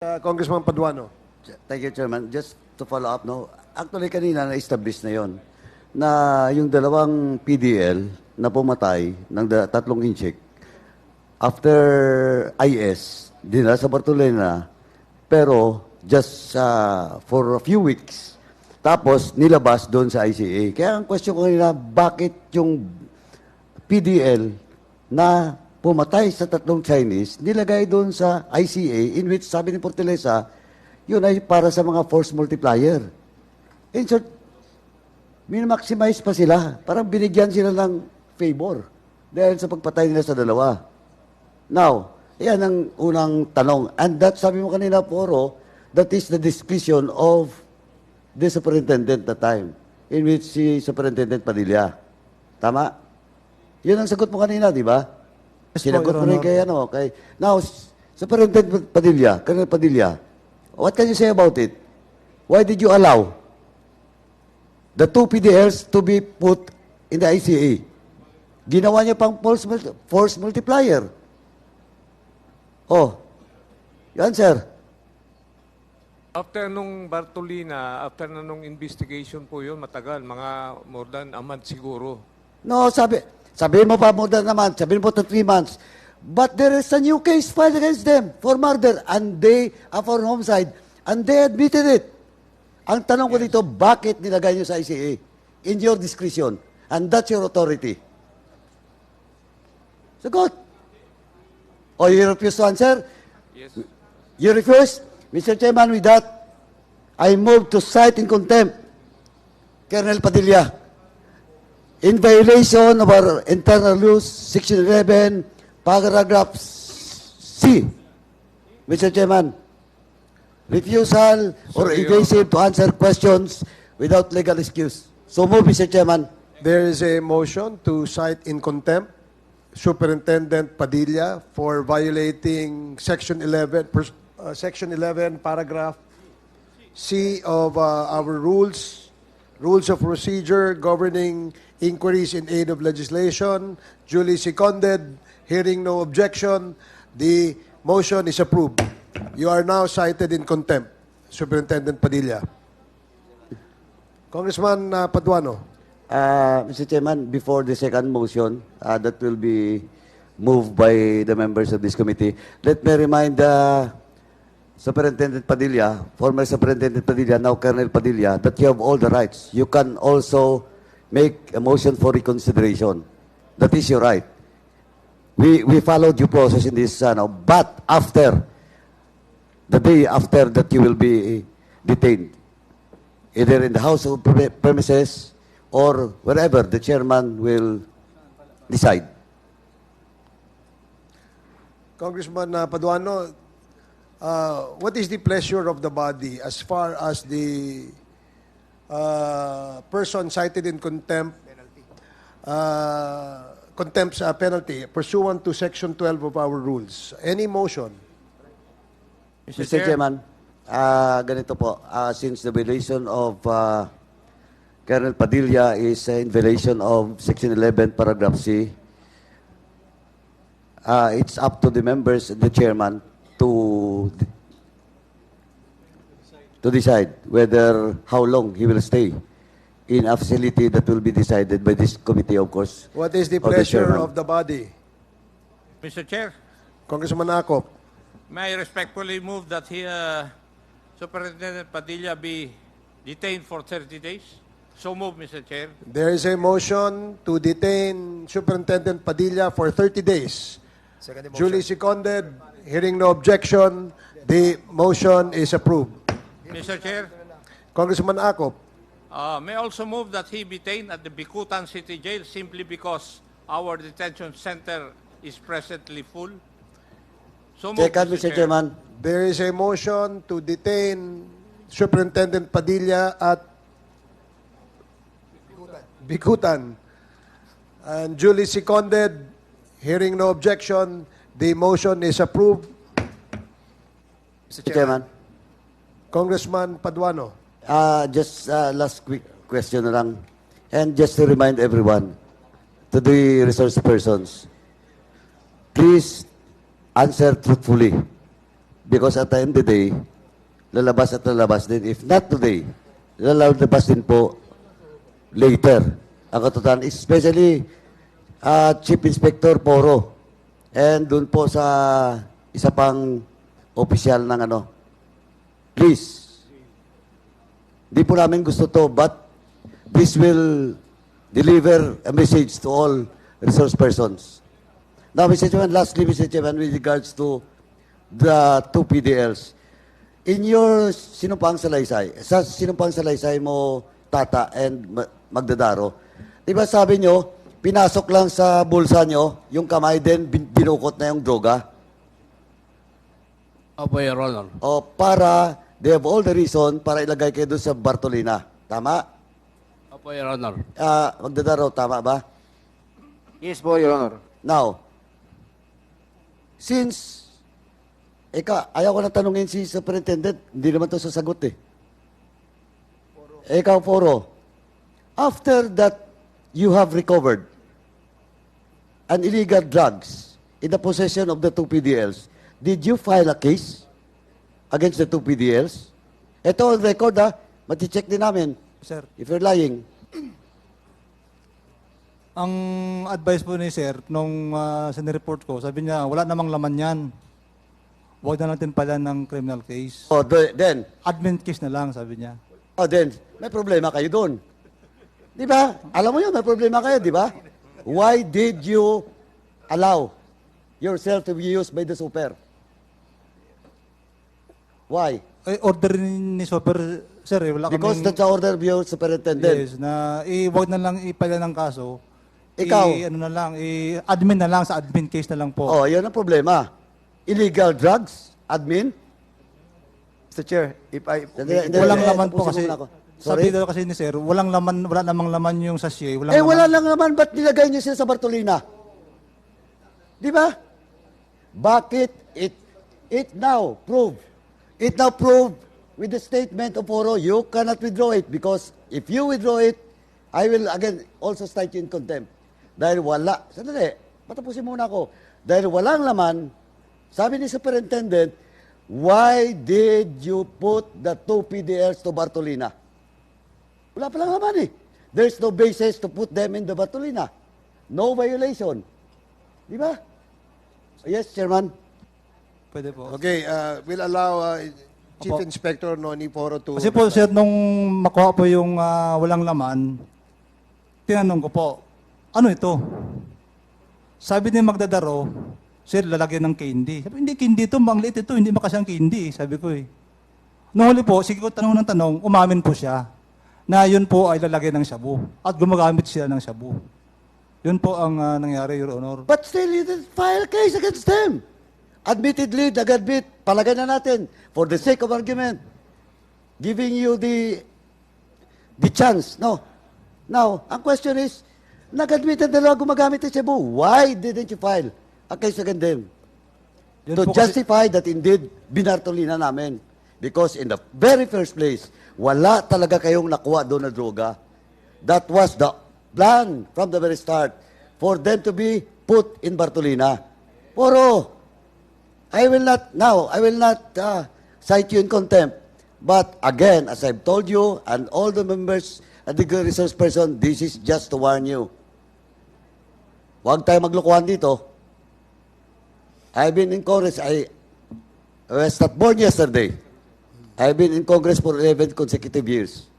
Uh, Congressman Paduano. Thank you, Chairman. Just to follow up, no? Actually, kanina na-establish na yon na yung dalawang PDL na pumatay ng tatlong inchik after IS, dinala sa Bartolena, pero just uh, for a few weeks, tapos nilabas doon sa ICA. Kaya ang question ko kanina, bakit yung PDL na pumatay sa tatlong Chinese, nilagay doon sa ICA in which sabi ni Portelesa, yun ay para sa mga force multiplier. In short, min-maximize pa sila. Parang binigyan sila ng favor dahil sa pagpatay nila sa dalawa. Now, yan ang unang tanong. And that, sabi mo kanina, Poro, that is the discretion of the superintendent that time, in which si Superintendent Padilla. Tama? Yun ang sagot mo kanina, di ba? Yes po, Sinagot Your mo rin Honor. kay ano, kay... Now, Superintendent Padilla, Colonel Padilla, what can you say about it? Why did you allow the two PDLs to be put in the ICA? Ginawa niya pang force, multi- force multiplier. Oh, yan sir. After nung Bartolina, after na nung investigation po yun, matagal, mga more than a month siguro. No, sabi, sabihin mo pa more than a month, sabihin mo to three months. But there is a new case filed against them for murder and they, uh, for homicide, and they admitted it. Ang tanong ko dito, bakit nilagay nyo sa ICA? In your discretion. And that's your authority. Sagot. O you refuse to answer? Yes. You refuse? Mr. Chairman, with that, I move to cite in contempt Colonel Padilla in violation of our internal rules, Section 11, paragraph C. Mr. Chairman, refusal or evasive to answer questions without legal excuse. So move, Mr. Chairman. There is a motion to cite in contempt Superintendent Padilla for violating Section 11, pers- uh, Section 11, paragraph C of uh, our rules, rules of procedure governing inquiries in aid of legislation, duly seconded, hearing no objection, the motion is approved. You are now cited in contempt, Superintendent Padilla. Congressman uh, Paduano. Uh, Mr. Chairman, before the second motion uh, that will be moved by the members of this committee, let me remind uh, Superintendent Padilla, former Superintendent Padilla, now Colonel Padilla, that you have all the rights. You can also make a motion for reconsideration. That is your right. We, we followed due process in this, uh, now, but after, the day after that you will be detained, either in the house of pre- premises or wherever the chairman will decide. Congressman uh, Paduano, uh, what is the pleasure of the body as far as the uh, person cited in contempt, uh, contempt uh, penalty pursuant to Section 12 of our rules? Any motion? Mr. Chairman, ah, ganito po, ah, since the violation of uh, Colonel Padilla is uh, in violation of Section 11, Paragraph C, ah, it's up to the members and the chairman to to decide whether how long he will stay in a facility that will be decided by this committee, of course. What is the of pleasure chairman. of the body? Mr. Chair, Congressman Akop. may I respectfully move that he, uh, Superintendent Padilla be detained for 30 days? So move, Mr. Chair. There is a motion to detain Superintendent Padilla for 30 days. Duly seconded, hearing no objection, the motion is approved. Mr. Chair, Congressman Akop. uh, may also move that he be detained at the Bikutan City Jail simply because our detention center is presently full? So move, Second, Mr. Chairman. There is a motion to detain Superintendent Padilla at Bikutan. And duly seconded, hearing no objection, the motion is approved. Mr. Chairman. Congressman Paduano. Uh, just uh, last quick question na lang. And just to remind everyone, to the resource persons, please answer truthfully. Because at the end of the day, lalabas at lalabas din. If not today, lalabas din po later. Ang katotohanan, especially uh, Chief Inspector Poro. And dun po sa isa pang opisyal ng ano. Please, di po namin gusto to, but this will deliver a message to all resource persons. Now, Mr. Chairman, lastly, Mr. Chairman, with regards to the two PDLs, in your sinumpang salaysay, sa sinumpang salaysay mo, Tata and Ma- Magdadaro, di ba sabi nyo, pinasok lang sa bulsa nyo, yung kamay bin- binukot na yung droga? Opo, Your Honor. O para, they have all the reason para ilagay kayo doon sa Bartolina. Tama? Opo, Your Honor. Ah, Magdadaro, tama ba? Yes po, Your Honor. Now, since, eka, ayaw ko na tanungin si superintendent, hindi naman to sasagot eh. Ikaw, Foro, after that you have recovered an illegal drugs in the possession of the two PDLs, did you file a case against the two PDLs? Ito ang record ha, mati-check din namin Sir, if you're lying. ang advice po ni Sir, nung uh, sinireport ko, sabi niya, wala namang laman yan. Huwag na natin pala ng criminal case. Oh, the- then, Admin case na lang, sabi niya. Oh, then, may problema kayo doon. Di ba? Alam mo yun, may problema kayo, di ba? Why did you allow yourself to be used by the super? Why? Eh, order ni Super, Sir, eh, wala Because kaming... that's the order of your superintendent. Yes, na eh, wag na lang ipala ng kaso. Ikaw? I, ano na lang, i admin na lang, sa admin case na lang po. Oh, yun ang problema. Illegal drugs, admin. Mr. Chair, if I... Hindi, walang laman po tapusin kasi, muna ako. sabi Sorry? daw kasi ni Sir, walang laman, wala namang laman yung sachet. Walang Eh, wala laman. lang naman. Ba't nilagay niyo sila sa Bartolina? Di ba? Bakit? It, it now prove. It now prove with the statement of Oro, you cannot withdraw it because if you withdraw it, I will again also cite you in contempt. Dahil wala, sandali, patapusin muna ako. Dahil walang laman, sabi ni Superintendent, why did you put the two PDLs to Bartolina? Wala pa lang naman eh. There's no basis to put them in the Bartolina. No violation. Di ba? Yes, Chairman. Pwede po. Okay, uh, we'll allow uh, Chief Opo. Inspector Noni Poro to... Kasi po, sir, nung makuha po yung ah, walang laman, tinanong ko po, ano ito? Sabi ni Magdadaro, sir, lalagyan ng candy. Sabi, hindi candy ito, ang liit ito, hindi makasang candy, sabi ko eh. Nung huli po, sige ko tanong ng tanong, umamin po siya na yun po ay lalagyan ng shabu at gumagamit siya ng shabu. Yun po ang ah, nangyari, Your Honor. But still, you didn't file a case against them. Admittedly, nag-admit, palagay na natin, for the sake of argument, giving you the the chance. No. Now, ang question is, nag-admit ang dalawa gumagamit ng Cebu. Why didn't you file a case against them? Yun to po kasi- justify that indeed binartolina namin. Because in the very first place, wala talaga kayong nakuha doon na droga. That was the plan from the very start for them to be put in Bartolina. Puro, I will not, now, I will not uh, cite you in contempt. But again, as I've told you, and all the members and the good resource person, this is just to warn you. Huwag tayo maglokohan dito. I've been in Congress. I was not born yesterday. I've been in Congress for 11 consecutive years.